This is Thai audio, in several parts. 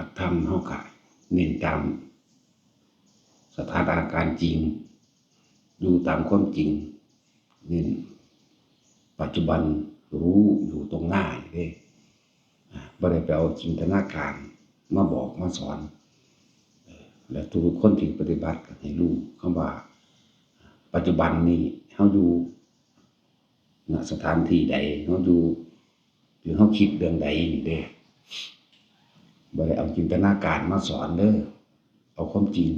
ปัดธรรมเฮากะเน้นตามสถานการณ์จริง อยู่ตามความจริงเน้นปัจจุบันรู้อยู่ตรงหน้าเด้อ่าบ่ได้ไปเอาจินตนาการมาบอกมาสอน และทุกคนที่ปฏิบัติก็ให้รู้คำว่า ปัจจุบันนี้เฮาอยู่ณสถานที่ใดเฮาอยู่หรือเฮาคิดเรื่องใดนี่เด้ บ่ได้เอาจินตนาการมาสอนเด้อเอาความจริง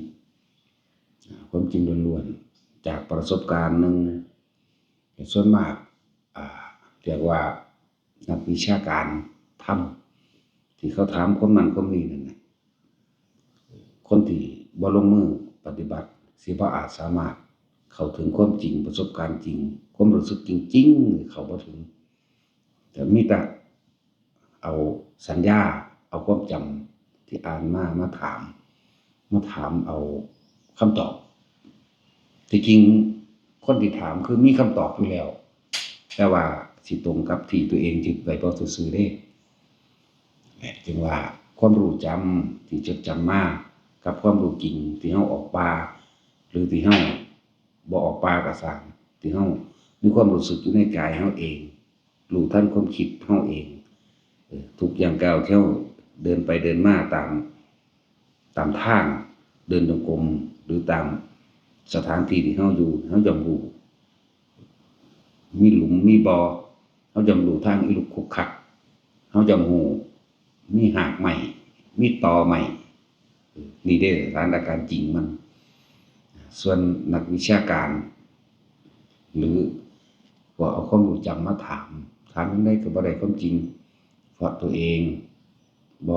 ความจริงล้วนๆจากประสบการณ์หนึ่งส่วนมากเรียกว่านักวิชาการทำที่เขาถามคนนั้นคนนี้นั่นนะคนที่บ่ลงมือปฏิบัติสิบ่อาจสามารถเข้าถึงความจริงประสบการณ์จริง ความรู้สึกจริง ๆ เขาบ่ถึง แต่มีแต่เอาสัญญา เอาความจำที่อ่านมามาถาม มาถามเอาคำตอบที่จริงคนที่ถามคือมีคำตอบอยู่แล้ว แต่ว่าสิตรงกับที่ตัวเองจิตไว้บ่ซื่อๆเด้จึงว่าความรู้จำที่จดจำมากับความรู้จริงที่เฮาออกป่าหรือที่เฮาบ่ออกป่าก็ตามที่เฮามีความรู้สึกอยู่ในกายเฮาเองรู้ทันความคิดเฮาเองทุกอย่างก้าวที่เฮา เดินไปเดินมาตามตามทางเดินจงกรมหรือตามสถานที่ที่เฮาอยู่เฮาย่อมรู้มีหลุมมีบ่อเฮาย่อมรู้ทางอีลุกคุกคักเฮาย่อมรู้มีหากใหม่ มีตอใหม่ นี่เด้สถานการณ์จริงมัน ส่วนนักวิชาการ หรือว่าเอาความรู้จำมาถาม ถามยังไงก็บ่ได้ความจริงเพราะตัวเอง บ่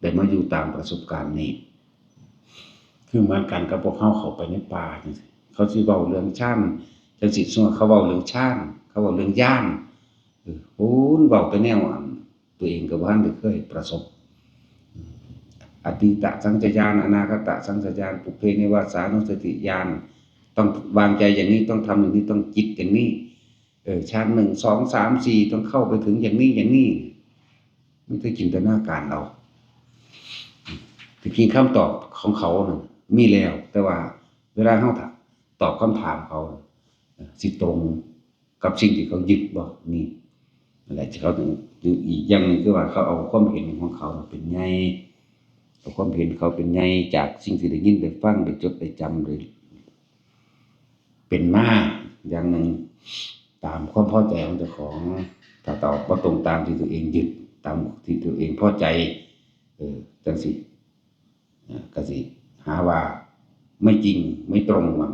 ได้มาอยู่ตามประสบการณ์นี้คือเหมือนกันกับพวกเขาเขาไปในป่าจังซี่เขาสิเว้าเรื่องชาญจังซี่ส่วนเขาเว้าเรื่องชาญเขาเว้าเรื่องย่านโอ้นเว้าไปแนวอันตัวเองก็บ่ทันได้เคยประสบอดีตสังขยานอนาคตสังขยานปุเพนิวาสานุสติญาณต้องวางใจอย่างนี้ต้องทำอย่างนี้ต้องจิตอย่างนี้เออชั้นหนึ่งสองสามสี่ต้องเข้าไปถึงอย่างนี้อย่างนี้ ไม่ได้จินตนาการเอาจริงคำตอบของเขาน่มีแล้ว แต่ว่า เวลาเขาถามตอบคำถามเขา สิตรงกับสิ่งที่เขายึดบ่นี่นั่นแหละที่เขาถึงถึงอีกอย่างหนึงคือว่าเขาเอาความเห็นของเขาเป็นไงเอาความเห็นเขาเป็นไงจากสิ่งที่ได้ยินได้ฟังได้จดได้จำได้เป็นมาอย่างหนึ่งตามความพอใจของเจ้าของถ้าตอบว่าตรงตามที่ตัวเองยึด ตามที่ตัวเองพอใจ เออจังสิกสิ หาว่าไม่จริงไม่ตรงมัน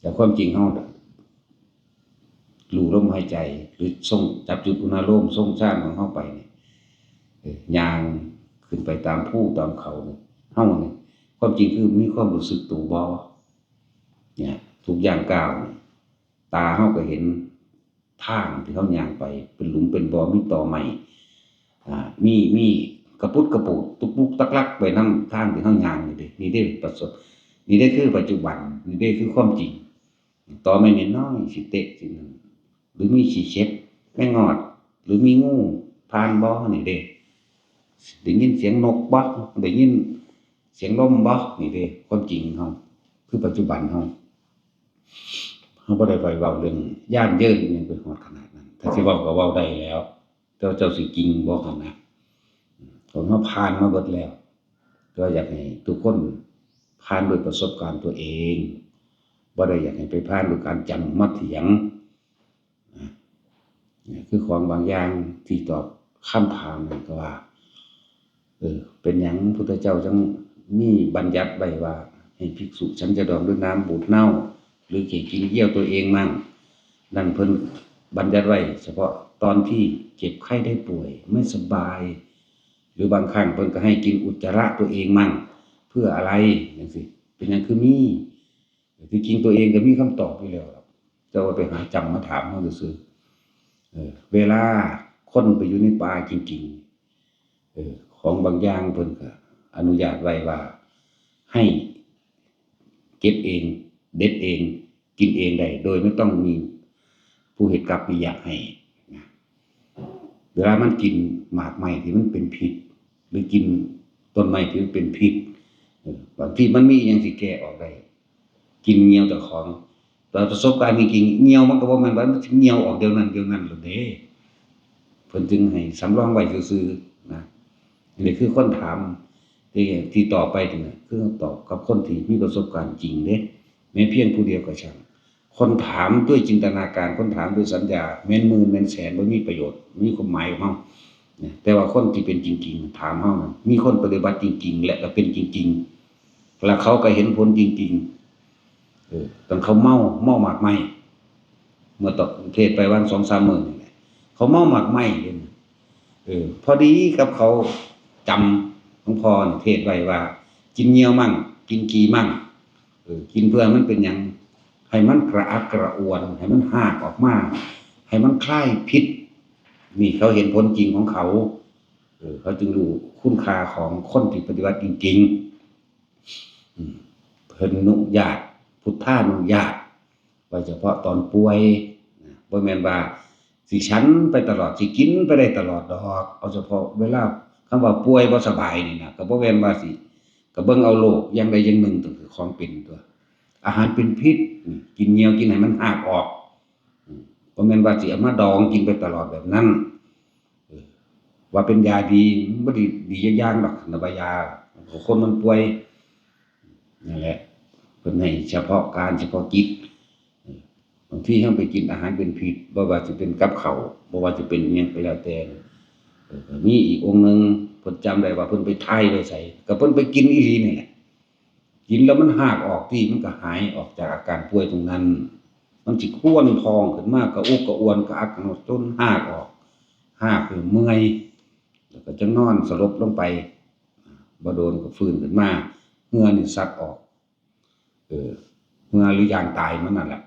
แต่ความจริงเฮารู้ลมหายใจ หรือส่งจับจุดอุณหภูมิส่งสร้างของเฮาไปเนี่ยเออยางขึ้นไปตามผู้ตามเขาเนี่ยเฮาเนี่ยความจริงคือมีความรู้สึกตัวบ่เนี่ยทุกอย่างก้าวเนี่ยตาเฮาก็เห็นทางที่เฮายางไป เป็นหลุมเป็นบอมีต่อใหม่ มีมีกระปุดกระปูดตุกปุกตักลักไปนำทางที่เฮาย่างนี่เด้นี่เด้ประสบนี่ได้คือปัจจุบันนี่ได้คือความจริง ต่อไม่นิดน้อยสิเตะสินั่นหรือมีสิเช็ดแม่งอด หรือมีงูผ่านบ่นี่เด้ได้ยินเสียงนกบ่ได้ยินเสียงลมบ่นี่เด้ความจริงเฮาคือปัจจุบันเฮาเฮาบ่ได้ไปเว้าเรื่องย่านเยินอิหยังไปฮอดขนาดนั้น ถ้าสิเว้าก็เว้าได้แล้ว แต่ว่าเจ้าสิจริงบ่คั่นนะผมว่าผ่านมาเบิดแล้ว ก็อยากให้ทุกคนผ่านด้วยประสบการณ์ตัวเองบ่ได้อยากให้ไปผ่านด้วยการจำมาเถียงนะนี่คือของบางอย่างที่ตอบคำถามนั่นก็ว่า เออ เป็นหยังพุทธเจ้าจังมีบัญญัติไว้ว่า ให้ภิกษุฉันจะดองด้วยน้ำบูดเน่า หรือเกี่กินเยี่ยวตัวเองมั่ง นั่นเพิ่น บัญญัติไว้เฉพาะตอนที่เจ็บไข้ได้ป่วยไม่สบาย หรือบางครั้งเพิ่นก็ให้กินอุจจาระตัวเองมั่ง เพื่ออะไรจังซี่เป็นหยังคือมีที่จริงตัวเองก็มีคำตอบอยู่แล้วครับแต่ว่าไปหาจำมาถามเฮาซื่อเออเวลาคนไปอยู่ในป่าจริงๆเออของบางอย่างเพิ่นก็อนุญาตไว้ว่า ให้เก็บเอง เด็ดเอง กินเองได้โดยไม่ต้องมี ผู้เหตุกับมีอยากให้เวลามันกินหมากไม้ที่มันเป็นพิษหรือกินต้นไม้ที่มันเป็นพิษบางทีมันมีอหยังสิแก้ออกได้ กินเหนียวเจ้าของแต่ประสบการณ์จริงๆเหนียวมันก็บ่แม่นว่ามันเหนียวออกเดียวนั้นเดียวนั้นหรอเด้เพิ่นจึงให้สำรองไว้ซื่อๆนะนี่คือคนถามที่ที่ต่อไปนี่นะคือตอบกับคนที่มีประสบการณ์จริงเด้แม้เพียงผู้เดียวก็ช่าง คนถามด้วยจินตนาการ คนถามด้วยสัญญาแม่นหมื่นแม่นแสนบ่มีประโยชน์มีความหมายของเฮาแต่ว่าคนที่เป็นจริง ๆ ถามเฮานะมีคนปฏิบัติจริง ๆ และก็เป็นจริง ๆ แล้วเขาก็เห็นผลจริง ๆ เออตอนเขาเมาเมาหมากไหมเมื่อตกเทศไปวันสองสามหมื่นนี่แหละเขาเมาหมากไหมเองเออ พอดีกับเขาจำหลวงพ่อเทศไว้ว่า กินเหนียวมั่ง กินกีมั่งเออกินเพื่อมันเป็นอย่าง ให้มันกระอักกระอ่วน ให้มันหากออกมา ให้มันคลายพิษ นี่เขาเห็นผลจริงของเขาเออเขาจึงรู้คุณค่าของคนที่ปฏิบัติจริงๆเพิ่นนุญาตพุทธานุญาตไว้เฉพาะตอนป่วยบ่แม่นว่าสิฉันไปตลอดสิกินไปได้ตลอดดอก เอาเฉพาะเวลาคำว่าป่วยบ่สบายนี่นะก็บ่แม่นว่าสิก็เบิ่งเอาโรคอย่างใดอย่างหนึ่งต้องคือของเป็นตัว อาหารเป็นพิษนี่กินเหนียวกินให้มันหากออกอืมบ่แม่นว่าสิเอามาดองกินไปตลอดแบบนั้นเออว่าเป็นยาดีมันบ่ดีดีอย่างๆดอกนะบายาคนมันป่วยนั่นแหละเพิ่นให้เฉพาะการเฉพาะกิจเออบางทีเฮาไปกินอาหารเป็นพิษบ่ว่าสิเป็นกับข้าวบ่ว่าสิเป็นอิหยังก็แล้วแต่เออก็มีอีกองค์หนึงเพิ่นจำได้ว่าเพิ่นไปไทยไปไสก็เพิ่นไปกินอีหลีนี่แหละ กินแล้วมันหากออกที่มันก็หายออกจากอาการป่วยตรงนั้น มันสิครวนพองขึ้นมากกระอุกกระอวนกระอักกระหนดจนหากออกหากคือเมื่อยแล้วก็จะนอนสลบลงไปบ่โดนก็ฟื้นขึ้นมาเหงื่อนี่ซัดออก เออเมื่อหรือยางตายมันนั่นแหละ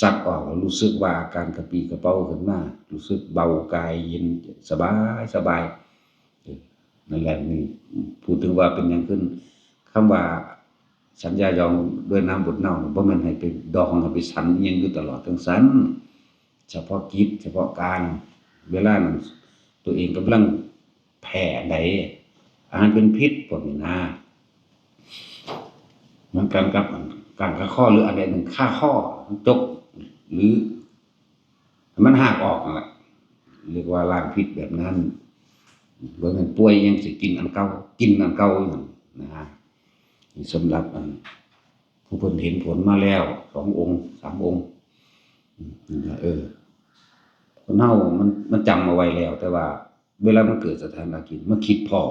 ซักออกแล้วรู้สึกว่าอาการกระปีกระเป๋าขึ้นมารู้สึกเบากายเย็นสบายสบายเออนั่นแหละนี่พูดถึงว่าเป็นอย่างขึ้นคำว่า สัญญายองด้วยน้ำบดเน่าบ่แม่นให้ไปดองให้ไปสันยังอยู่ตลอดทั้งสันเฉพาะกิจเฉพาะการเวลานั้นตัวเองกำลังแผ่ไหนอาหารเป็นพิษพวกนี้นะเหมือนกันกับการฆ่าข้อหรืออะไรหนึ่งฆ่าข้อจกหรือ มันหักออกนั่นแหละเรียกว่าล้างพิษแบบนั้นเบิ่งมันป่วยยังสิกินอันเก่ากินอันเก่าอย่างนะฮะนี่ สำหรับผู้เพิ่นเห็นผลมาแล้วสององค์สามองค์เออคนเฮามันมันจำเอาไว้แล้ว แต่ว่า เวลามันเกิดสถานการณ์มันคิดพอ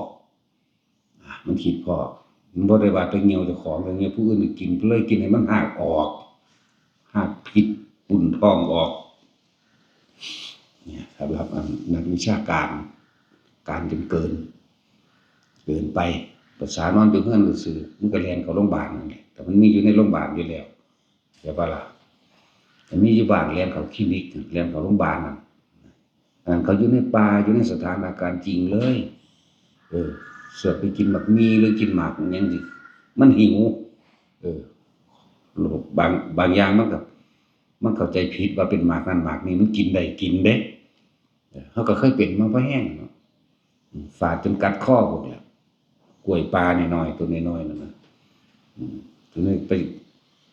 มันคิดพอมันบ่ได้ว่าไปเหี่ยวจ้าของอะไรเงี้ยผู้อื่นก็กินเลยกินให้มันหากออกหากพิษปุ่นท้องออก เนี่ยสำหรับอันนักวิชาการ การจนเกิน เกินไป ภาษานอนอยู่เฮือนซื่อมันก็แล่นเขาโรงพยาบาลนั่นแหละแต่มันมีอยู่ในโรงพยาบาลอยู่แล้วใช่ปล่ะแต่มีอยู่บ้านแล่นเขาคลินิกแล่นเขาโรงพยาบาลนั่นอันเขาอยู่ในป่าอยู่ในสถานการณ์จริงเลย เออ เสือไปกินหมักมีหรือกินหมากอหยังสิมันหิว เออ บางบางอย่างมันก็มันเข้าใจผิดว่าเป็นหมากนั่นหมากนี้มันกินได้กินเด้เขาก็เคยเป็นมาเพราะแห้งเนาะฝาดจนกัดข้อพวกแหละ กล้วยปลาหน่อยๆตัวน้อยๆนั่นนะอืมทีนี้ไป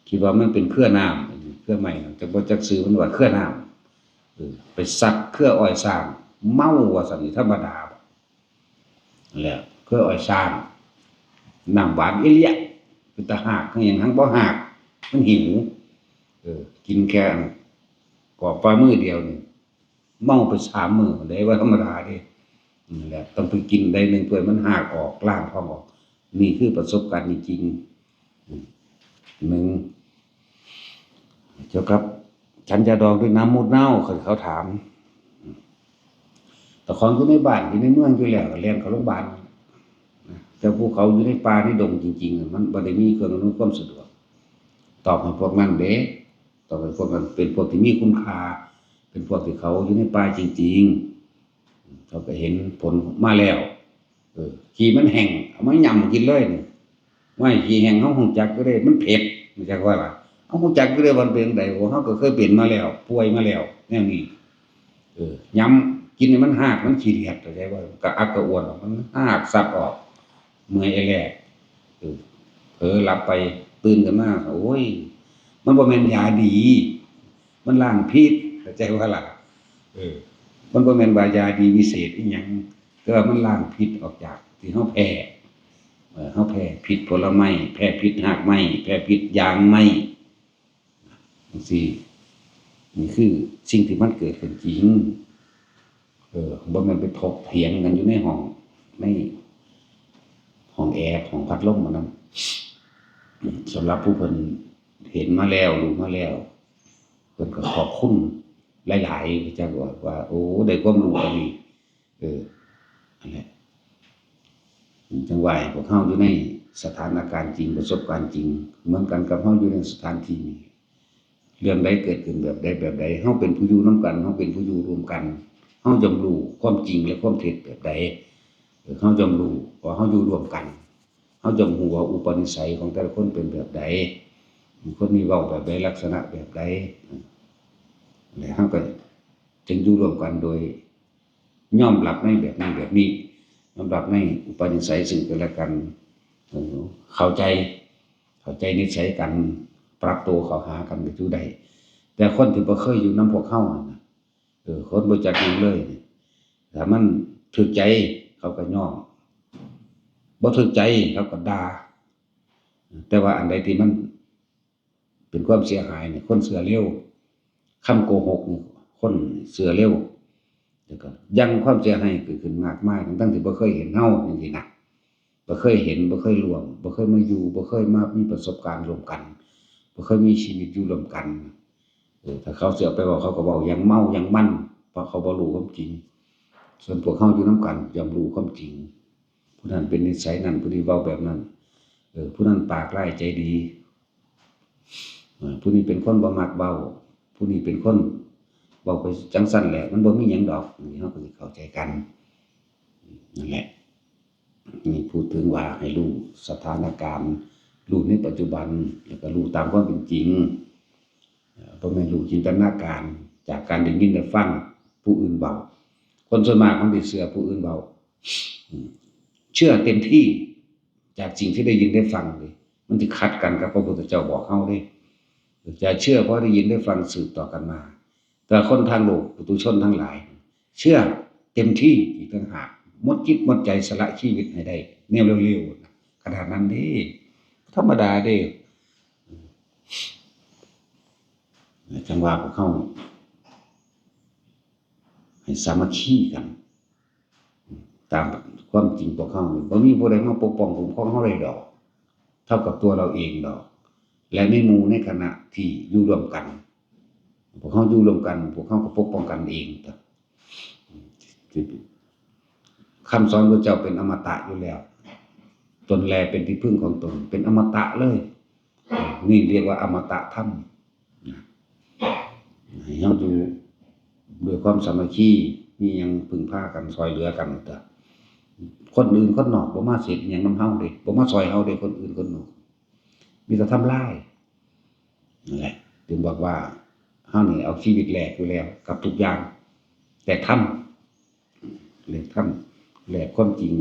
คิดว่ามันเป็นเครื่อน้ำเครื่อใหม่นะจะบ่จักซื้อมันว่าเครื่อน้ำไปซักเครื่ออ้อยสร้าง เมาว่าสันนิธรรมดาแล้วเครื่ออ้อยสร้างน้ำหวานเอเลียเป็นตาหากอหยังทั้งบ่หากมันหิวเออ กินแค่กอบปลามือเดียวนี่เมาไปสามมือได้ว่าธรรมดาด้ นี่แหละต้องไปกินได้หนึ่งเพื่อมันหากออกล้างท้องออก นี่คือประสบการณ์จริงหนึ่งเจ้าครับ ฉันจะดองด้วยน้ำมูดเน่าเขาเขาถาม แต่ของอยู่ในบ้านอยู่ในเมืองอยู่แล้วก็เรียนเขาโรงพยาบาลแต่ภูเขาอยู่ในป่าในดงจริงๆ มันบ่ไดมีเครื่องอำนวยความสะดวก ตอบให้พวกนั้นเด้ตอบให้พวกนั้นเป็นพวกที่มีคุณค่า เป็นพวกที่เขาอยู่ในป่าจริง ๆ เขาก็เห็นผลมาแล้วเออขี้มันแห้งเอามายำกินเลยนี่ไม่ขี้แห้งเฮาฮู้จักก็ได้มันเผ็ดรู้จักว่าล่ะเฮาฮู้จักก็ได้วันเป็นจังไดโอ้เฮาก็เคยเป็นมาแล้ว ป่วยมาแล้วแนวนี้เออยำกินมันหากมันขี้เดียดเข้าใจว่าก็อักกระอ่วนออกมันหากสับออก เมื่อยไอ้แรกเออเผลอหลับไปตื่นขึ้นมาโอ้ย มันบ่แม่นยาดี มันล้างพิษเข้าใจว่าล่ะเออ มันบ่แม่นวายาดีวิเศษอีหยังแต่ว่ามันล้างพิษออกจากที่เฮาแพ้เออเฮาแพ้พิษผลไม้แพ้พิษรากไม้แพ้พิษยางไม้จังซี่นี่คือสิ่งที่มันเกิดขึ้นจริง เออบ่แม่นไปถกเถียงกันอยู่ในห้องในห้องแอร์ของพัดลมมันนั้นสำหรับผู้เพิ่นเห็นมาแล้วรู้มาแล้วเพิ่นก็ขอบคุณ หลายๆจังว่าว่า โอ้ได้ความรู้อันนี้เอออันนี้จังว่าให้พวกเฮาอยู่ในสถานการณ์จริงประสบการณ์จริง เหมือนกันกับเฮาอยู่ในสถานที่นี้เรื่องใดเกิดขึ้นแบบใดแบบใดเฮาเป็นผู้อยู่นํกันเฮาเป็นผู้อยู่รวมกันเฮาจำรู้ความจริงและความเท็จแบบใดเออเฮาจำรู้ว่าเฮาอยู่รวมกันเฮาจำรู้ว่าอุปนิสัยของแต่ละคนเป็นแบบใดคนมีเว้าแบบใดลักษณะแบบใด แล้วเราก็จึงอยู่ร่วมกันโดยย่อมรับในแบบนี้แบบนี้ย่อมรับในอุปนิสัยซึ่งกันและกันเข้าใจเข้าใจนิสัยกันปรับตัวเข้าหากันก็อยู่ได้แต่คนที่บ่เคยอยู่นํพวกเข้านะเออคนบ่จักหยังเลยนี่ถ้ามันถูกใจเขาก็ย่อมบ่ถูกใจเขาก็ด่าแต่ว่าอันใดที่มันเป็นความเสียหายเนี่ยคนเสือเร็ว คำโกหกคนเสือเร็วแล้วก็ยังความเสียหายเกิดขึ้นมากมายทั้งๆที่บ่เคยเห็นเฮาจริงๆนะบ่เคยเห็นบ่เคยรวมบ่เคยมาอยู่บ่เคยมามีประสบการณ์รวมกันบ่เคยมีชีวิตอยู่รวมกันเออถ้าเขาเสียไปบอกเขาก็บอกยังเมายังมั่นเพราะเขาบ่รู้ความจริง ส่วนพวกเขาอยู่นํกันยอมรู้ความจริง ผู้นั้นเป็นนิสัยนั้นผู้นี้เว้าแบบนั้นเออผู้นั้นปากไร้ใจดีผู้นี้เป็นคนบ่มักเว้า ผู้นี้เป็นคนเว้าไปจังซั่นแหละมันบ่มีหยังดอกนี่เฮาก็สิเข้าใจกันนั่นแหละนี่พูดถึงว่าให้รู้สถานการณ์รู้ในปัจจุบันแล้วก็รู้ตามความเป็นจริงเอ่อบ่แม่รู้จินตนาการ จากการได้ยินได้ฟังผู้อื่นเบาคนส่วนมากมันสิเชื่อผู้อื่นเบาอืมเชื่อเต็มที่จากสิ่งที่ได้ยินได้ฟังเลยมันสิขัดกันกับพระพุทธเจ้าบอกเฮาเด้ จะเชื่อเพราะได้ยินได้ฟังสืบต่อกันมา แต่คนทางโลกปุถุชนทั้งหลาย เชื่อเต็มที่อีกต่างหากมดจิตมดใจสละชีวิตให้ได้แนวเร็วๆขนาดนั้นด้ธรรมดาเด้จังหวะพวกเขาให้สามัคคีกัน ตามความจริงพวกเขานี่บ่มีผู้ใดมาปกป้องคุ้มครองเฮาได้ดอก เท่ากับตัวเราเองดอก และในมูในคณะ ที่อยู่ร่วมกันพวกเขาอยู่ร่วมกันพวกเขาก็ปกป้องกันเองครับคำสอนพระเจ้าเป็นอมตะอยู่แล้วตนแลเป็นที่พึ่งของตน เป็นอมตะเลย นี่เรียกว่าอมตะธรรมนะให้เราอยู่ด้วยความสามัคคีมีหยังพึ่งพากันซอยเหลือกันแต่คนอื่นคนนอกบ่มาเสร็จหยังน้ำเฮาเด้บ่มาซอยเฮาเด้คนอื่นคนนอกมีแต่ทำลาย นั่นแหละถึงบอกว่าเฮานี่เอาชีวิตแลกอยู่แล้ว กับทุกอย่าง แต่ทำแลกทำแลกความจริง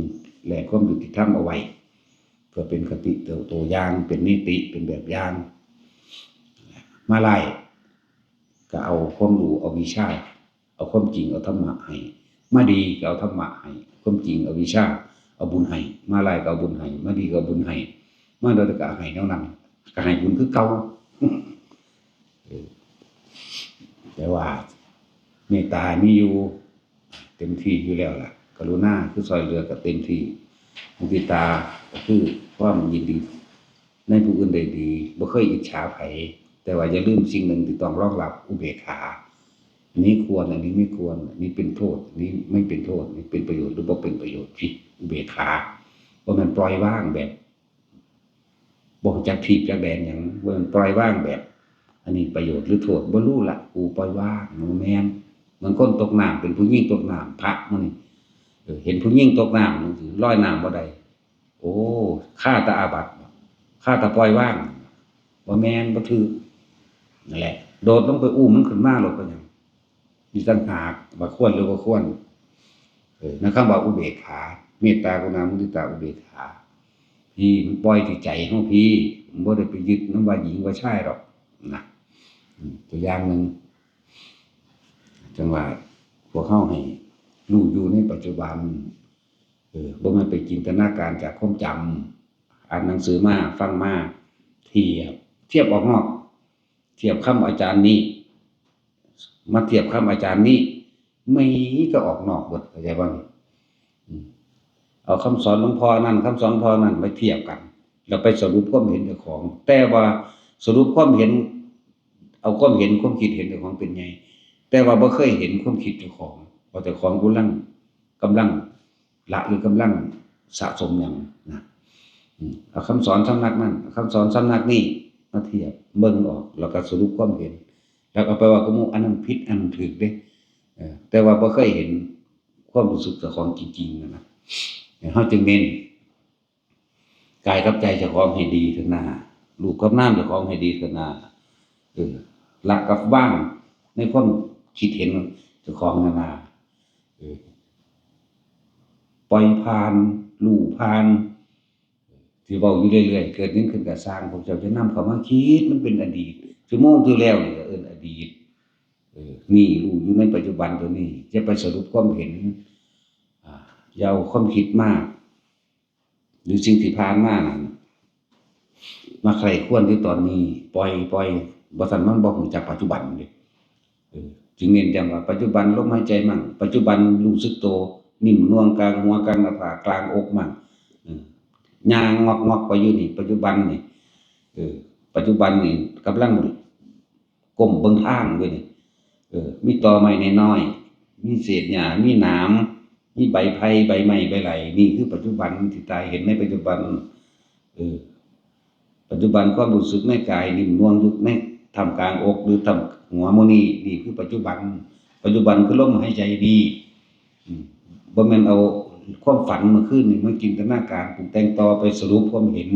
แลกความยุติธรรมเอาไว้เพื่อเป็นคติเตัวตัวอย่าง เป็นนิติเป็นแบบอย่าง มาไล่ก็เอาความรู้เอาวิชา เอาความจริงเอาธรรมะให้มาดีก็เอาธรรมะให้ความจริงเอาวิชา เอาบุญให้มาไล่ก็เอาบุญให้มาดีก็เอาบุญให้มาโดยก็ให้แนวนั้นก็ให้บุญคือเก่า แต่ว่าเมตตามีอยู่เต็มที่อยู่แล้วล่ะ กรุณาคือซอยเหลือก็เต็มที่มุทิตาก็คือความยินดี ในผู้อื่นได้ดีบ่เคยอิจฉาไผแต่ว่าอย่าลืมสิ่งหนึ่งที่ต้องรองรับอุเบกขาอันนี้ควรอันนี้ไม่ควรอันนี้เป็นโทษอันนี้ไม่เป็นโทษนนี้เป็นประโยชน์หรือบ่เป็นประโยชน์ผิดอุเบกขาบ่แม่นปล่อยว่างแบบบอกจากถีบจากแดนอย่างเบิ่งปล่อยว่างแบบ อันนี้ประโยชน์หรือโทษบ่รู้ละกูปล่อยว่างมันแมนเหมือนคนตกน้ำเป็นผู้หญิงตกน้ำพระมันนี่เห็นผู้หญิงตกน้ำจังซี่ลอยน้ำบ่ได้โอ้ฆ่าตาอาบัติฆ่าตาปล่อยว่างบ่แมนบ่ถือนั่นแหละ โดดลงไปอุ้มมันขึ้นมาโลดก็หยังมีต่างหากว่ควรหรือบ่ควรเออนะคำว่าอุเบกขาเมตตากรุณามุทิตาอุเบกขาพี่มันปล่อยที่ใจของพี่มันบ่ได้ไปยึดน้ำว่าหญิงว่าชายหรอกนะ ตัวอย่างหนึ่งจังหว่าพวกเข้าให้รู้อยู่ในปัจจุบันเออบ่มันไปจินตนาการจากความจำอ่านหนังสือมาฟังมาเทียบ เทียบออกนอก เทียบคำอาจารย์นี้ มาเทียบคำอาจารย์นี้ไม่ก็ออกนอกหมดเข้าใจบ่นี่อืมเอาคำสอนหลวงพ่อนั่นคำสอนพ่อนั่นไปเทียบกัน แล้วไปสรุปความเห็นเจ้าของ แต่ว่าสรุปความเห็น เอาความเห็นความคิดเห็นเจ้าของเป็นไง แต่ว่าบ่เคยเห็นความคิดเจ้าของว่าเจ้าของกำลังกำลังละหรือกำลังสะสมอย่างนะเอาคำสอนสำนักนั้นเอาคำสอนสำนักนี้มาเทียบเบิ่งออกแล้วก็สรุปความเห็น แล้วก็ไปว่าก็มูอันนั้นผิดอันนั้นถูกเด้แต่ว่าบ่เคยเห็นความรู้สึกเจ้าของจริงๆนะนะเฮาจึงเน้นกายกับใจเจ้าของให้ดีเถอะนารูปกับน้ำเจ้าของให้ดีเถอะนาเออ หละกับว่างในความคิดเห็นเจ้าของนานาปล่อยผ่านลู่ผ่านที่เว้าอยู่เรื่อยๆเกิดนี้ขึ้นก็สร้างพวกเจ้าจะนำเขามาคิดมันเป็นอดีตชั่วโมงที่แล้วนี่เอิ้นอดีตนี่รู้อยู่ในปัจจุบันตัวนี้ จะไปสรุปความเห็นยาเอาความคิดมาก หรือสิ่งที่ผ่านมานั่นมาใครควรที่ตอนนี้ ปล่อยปล่อย บ่ทันมันบ่ฮู้จักปัจจุบันเด้เออจึงเน้นย้ำว่าปัจจุบันลมหายใจมั่ง ปัจจุบันรู้สึกตัวนิ่มนวลกลางหัวกลางหน้าผากกลางอกมั่งเออย่างงอกงอกๆไปอยู่นี่ ปัจจุบันนี่เออ ปัจจุบันนี่กำลังก้มเบิ่งทางด้วยนี่เออ มีตอไม้น้อย มีเศษหญ้ามีหนามมีใบไผ่ใบไม้ใบไหลนี่คือปัจจุบันที่ตายเห็นในปัจจุบัน เออ ปัจจุบันความรู้สึกในกายนิ่มนวลอยู่ใน ทำกลางอกหรือทำหัวโมนี่นี่คือปัจจุบัน ปัจจุบันคือลมหายใจดีอืมบ่แม่นเอาความฝันมื่อคืนนี่มาจินตนาการปรุงแต่งต่อไปสรุปความเห็น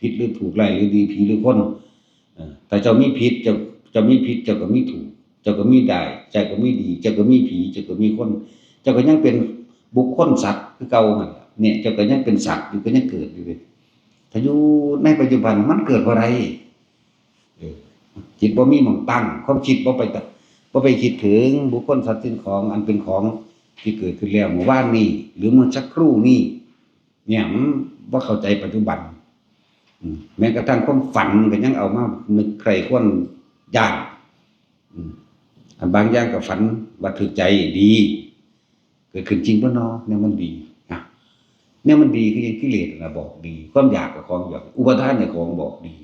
ผิดหรือถูกไรหรือดีผีหรือคนแต่เจ้ามีผิดเจ้าเจ้ามีผิดเจ้าก็มีถูก เจ้าก็มีได้เจ้าก็มีดี เจ้าก็มีผี เจ้าก็มีคน เจ้าก็ยังเป็นบุคคลสัตว์คือเก่าหั่นเนี่ยเจ้าก็ยังเป็นสัตว์อยู่ก็ยังเกิดอยู่เลยถ้าอยู่ในปัจจุบันมันเกิดอะไรเออ จิตบ่มีหม่องตั้ง ความคิดบ่ไปบ่ไปคิดถึงบุคคลสัตว์สิ่งของอันเป็นของที่เกิดขึ้นแล้วเมื่อวานนี้หรือเมื่อสักครู่นี้เนี่ยมันบ่เข้าใจปัจจุบันแม้กระทั่งความฝันก็ยังเอามานึกใครควรยานอืมอันบางอย่างก็ฝันว่าถูกใจดี เกิดขึ้นจริงป่ะเนาะเนี่ยมันดีนะเนี่ยมันดีคือยังกิเลสนะบอกดี ความอยากกับของอยากอุปทานในของบอกดี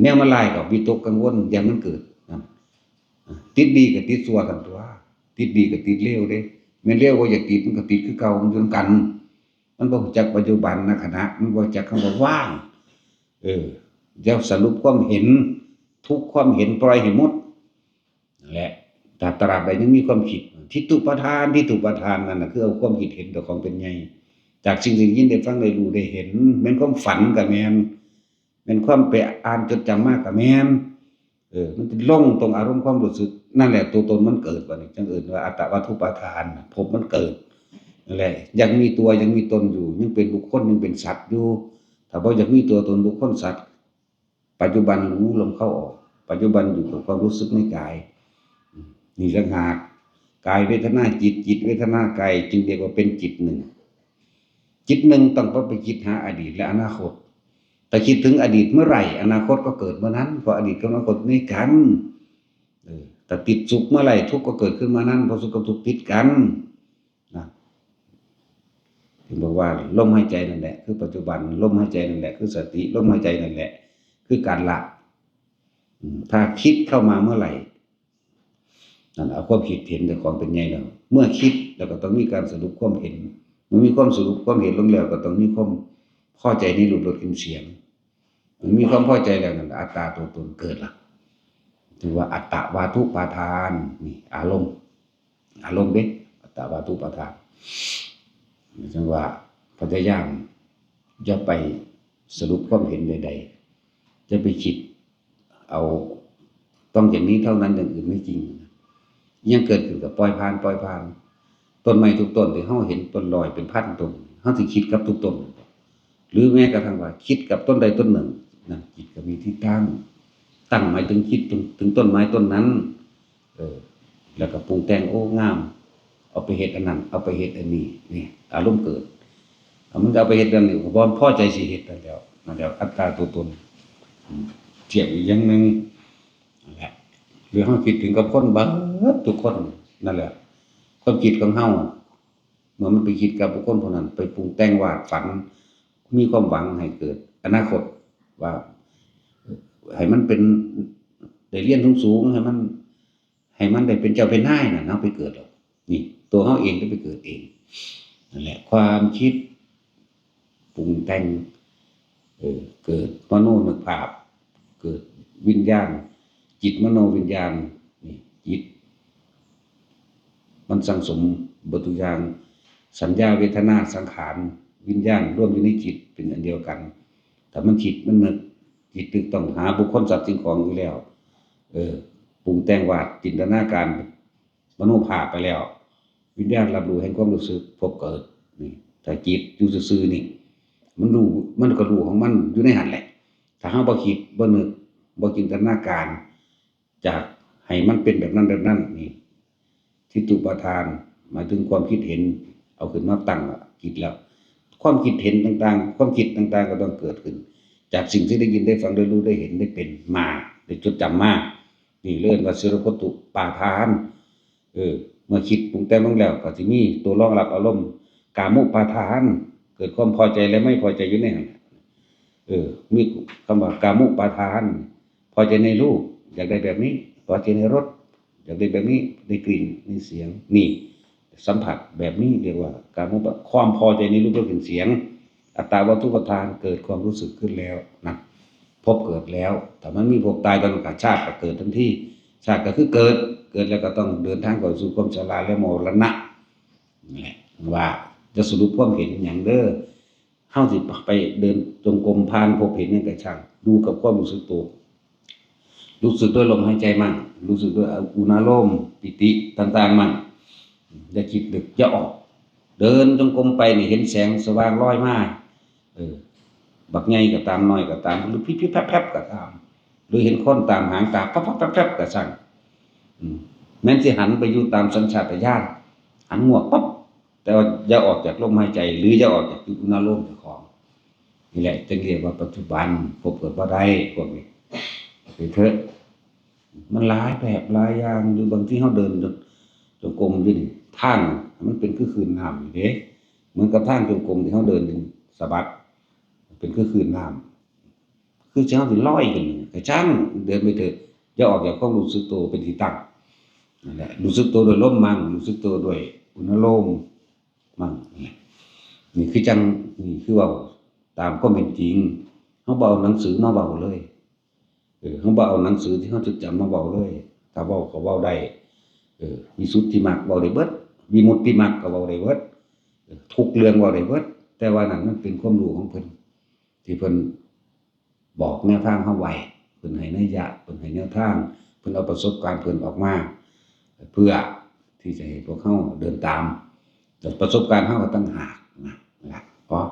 เนี่มันลายกับวิตกกังวลอย่างมันเกิดนะติดดีกับติดซัวกันตัว ติดดีกับติดเลวเด้แม่นเลวก็อยากติดมันก็ติดคือเก่ามันจนกัน มันบ่จักปัจจุบันนะขณะมันบ่จักคำว่าว่าง เออจะสรุปความเห็น ทุกความเห็นปล่อยให้หมดนั่นแหละแต่ตราบใดยังมีความคิดทิฏฐุประธานทิฏฐุประธานนั่นนะคือเอาความคิดเห็นตัวของเป็นไงจากสิ่งที่ยินได้ฟังได้รู้ได้เห็นแม่นความฝันกับแม่น แม่นความไปะอ่านจดจำมากกับแม่นเออ มันจะลงตรงอารมณ์ความรู้สึก นั่นแหละตัวตนมันเกิดว่านี่จังเอื่นว่าอัตวัตถุประธานน่ะพบมันเกิดนั่นแหละยังมีตัวยังมีตนอยู่ ยังเป็นบุคคลยังเป็นสัตว์อยู่ถ้าบ่อยากมีตัวตนบุคคลสัตว์ ปัจจุบันรู้ลมเข้าออก ปัจจุบันอยู่กับความรู้สึกในกายนี่ต่างหากกายเวทนาจิตจิตเวทนากายจึงเรียกว่าเป็นจิตหนึ่ง จิตหนึ่งต้องไปคิดหาอดีตและอนาคต แต่คิดถึงอดีตเมื่อไหร่ อนาคตก็เกิดเมื่อนั้นเพราะอดีตกับอนาคตนี่กันแต่ติดสุขเมื่อไหร่ทุกข์ก็เกิดขึ้นมานั้นเพราะสุขกับทุกข์ติดกันนะถึงบอกว่าลมหายใจนั่นแหละ คือปัจจุบันลมหายใจนั่นแหละ คือสติลมหายใจนั่นแหละ คือการละถ้าคิดเข้ามาเมื่อไหร่นั่นเอาความคิดเห็นแต่ของเป็นไงแล้วเมื่อคิดแล้วก็ต้องมีการสรุปความเห็นเมื่อมีความสรุปความเห็นลงแล้วก็ต้องมีความ พอใจในรูปรสกลิ่นเสียง มันมีความพอใจแล้วนั่นอัตตาตัวตนเกิดละถือว่าอัตตวาทุปาทานนี่อารมณ์อารมณ์เด็กอัตตวาทุปาทานจังว่าพยายามจะไปสรุปความเห็นใด ๆ จะไปคิดเอาต้องอย่างนี้เท่านั้นอย่างอื่นไม่จริง ยังเกิดขึ้นกับปล่อยผ่านปล่อยผ่านต้นไม้ทุกต้นที่เฮาเห็นต้นลอยเป็นพันต้นเฮาสิคิดกับทุกต้น หรือแม้กระทั่งว่า คิดกับต้นใดต้นหนึ่งนั่นจิตก็มีที่ตั้ง ตั้งหมายถึงคิดถึงถึงต้นไม้ต้นนั้น เออ แล้วก็ปรุงแต่งโอ้งาม เอาไปเฮ็ดอันนั้น เอาไปเฮ็ดอันนี้นี่อารมณ์เกิดเอามันก็เอาไปเฮ็ดอันนี้ก็บ่พอใจสิเฮ็ดนั่นแล้วนั่นแล้วอัตตาตัวตนเทียบอีกอย่างหนึ่งนั่นแหละหรือเฮาคิดถึงกับคนบิดทุกคนนั่นแหละความคิดของเฮาเมื่อมันไปคิดกับบุคคลผู้นั้น ไปปรุงแต่งวาดฝัน มีความหวังให้เกิด อนาคตว่าให้มันเป็นได้เรียนสูงๆให้มัน ให้มันได้เป็นเจ้าเป็นนายน่ะเนาะไปเกิดหรอกนี่ ตัวเขาเองได้ไปเกิดเองนั่นแหละความคิดปรุงแต่งเออเกิดมโนนึกภาพ เกิดวิญญาณ จิตมโนวิญญาณนี่จิต มันสังสมบทุกอย่างสัญญาเวทนาสังขาร วิญญาณร่วมอยู่ในจิตเป็นอันเดียวกัน แต่มันคิดมันนึกจิตตึกต้องหาบุคคลสัตว์สิ่งของอยู่แล้ว เออปรุงแต่งวาดจินตนาการมโนภาพไปแล้ว วิญญาณรับรู้แห่งความรู้สึกพบเกิดนี่แต่จิตอยู่ซื่อนี่ มันรู้มันก็รู้ของมันอยู่ในหันแหละ ถ้าเฮาบ่คิดบ่นึกบ่จินตนาการ จากให้มันเป็นแบบนั้นแบบนั้นนี่ทิฏฐุปทาน หมายถึงความคิดเห็น เอาขึ้นมาตั้งอะคิดแล้ว ความคิดเห็นต่างๆ ความคิดต่างๆ ก็ต้องเกิดขึ้น จากสิ่งที่ได้ยินได้ฟังได้รู้ได้เห็นได้เป็นมาได้จดจำมานี่เลื่อนว่าสิรพตุปาทานเออเมื่อคิดปรุงแต่งลงแล้วก็สิมีตัวรองรับอารมณ์กามุปาทาน เกิดความพอใจและไม่พอใจอยู่ในนั้นเออ มีคำว่ากามุปาทาน พอใจในรูปอยากได้แบบนี้ พอใจในรสอยากได้แบบนี้ได้กลิ่นในเสียงนี่ สัมผัสแบบนี้เรียกว่า การมุปความพอใจในรูปรสกลิ่นเสียง อัตตาวัตถุปทานเกิดความรู้สึกขึ้นแล้วนะพบเกิดแล้วแต่มันมีพบตายตอนกับชาติก็เกิดทันทีชาติก็คือเกิดเกิดแล้วก็ต้องเดินทางเข้าสู่ความชราและมรณะนี่แหละว่าจะสรุปความเห็นอย่างเด้อเฮาสิไปเดินจงกรมผ่านพบเห็นนั่นก็ช่าง ดูกับความรู้สึกตัวรู้สึกด้วยลมหายใจมั่งรู้สึกด้วยอุณาลมปิติต่าง ๆ มั่ง อย่าคิดดึกอย่าออก เดินจงกรมไปนี่เห็นแสงสว่างลอยมาเออ บักใหญ่ก็ตามน้อยก็ตามหรือพิบพิบแพบๆก็ตาม หรือเห็นคนตามหางตาปั๊บปั๊บแป๊บๆก็สั่งแม้นสิหันไปอยู่ตามสัญชาตญาณหันงวปั๊บแต่ว่าอย่าออกจากลมหายใจ หรืออย่าออกจากอุณาโลมเจ้าของนี่แหละจึงเรียกว่าปัจจุบันพบเกิดบ่ได้พวกนี้ไปเถอะมันหลายแบบหลายอย่างหรือบางที่เขาเดินจงกรมอยู่นี่ ทางมันเป็นคือคืนน้ำอยู่เด้เหมือนกับทางจงกรมที่เขาเดินเป็นสะบัดเป็นคือคืนน้ำคือเจ้าสิลอยขึ้นกระช่างเดินไปเถอะอย่าออกจากความรู้สึกตัวเป็นที่ตั้งนั่นแหละรู้สึกตัวโดยลมมั่งรู้สึกตัวโดยอุณหโลมมั่งนั่นแหละนี่คือจังนี่คือเว่าตามความเป็นจริงเขาเบาหนังสือมาเบาเลยเออเขาเอาหนังสือที่เขาจดจำมาเว้าเลยถ้าเว้าก็เว้าได้เออวิสุดทธิมรรคเว้าได้เบิด วิมุตติมรรคก็เว้าได้เบิดเออทุกเรื่องเว้าได้เบิดแต่ว่านั่นมันเป็นความรู้ของเพิ่นที่เพิ่นบอกแนวทางเฮาไว้เพิ่นให้นัยยะเพิ่นให้แนวทางเพิ่นเอาประสบการณ์เพิ่นออกมาเพื่อที่จะให้พวกเขาเดินตามแต่ประสบการณ์เฮาก็ตั้งหากนะนะครับเพราะ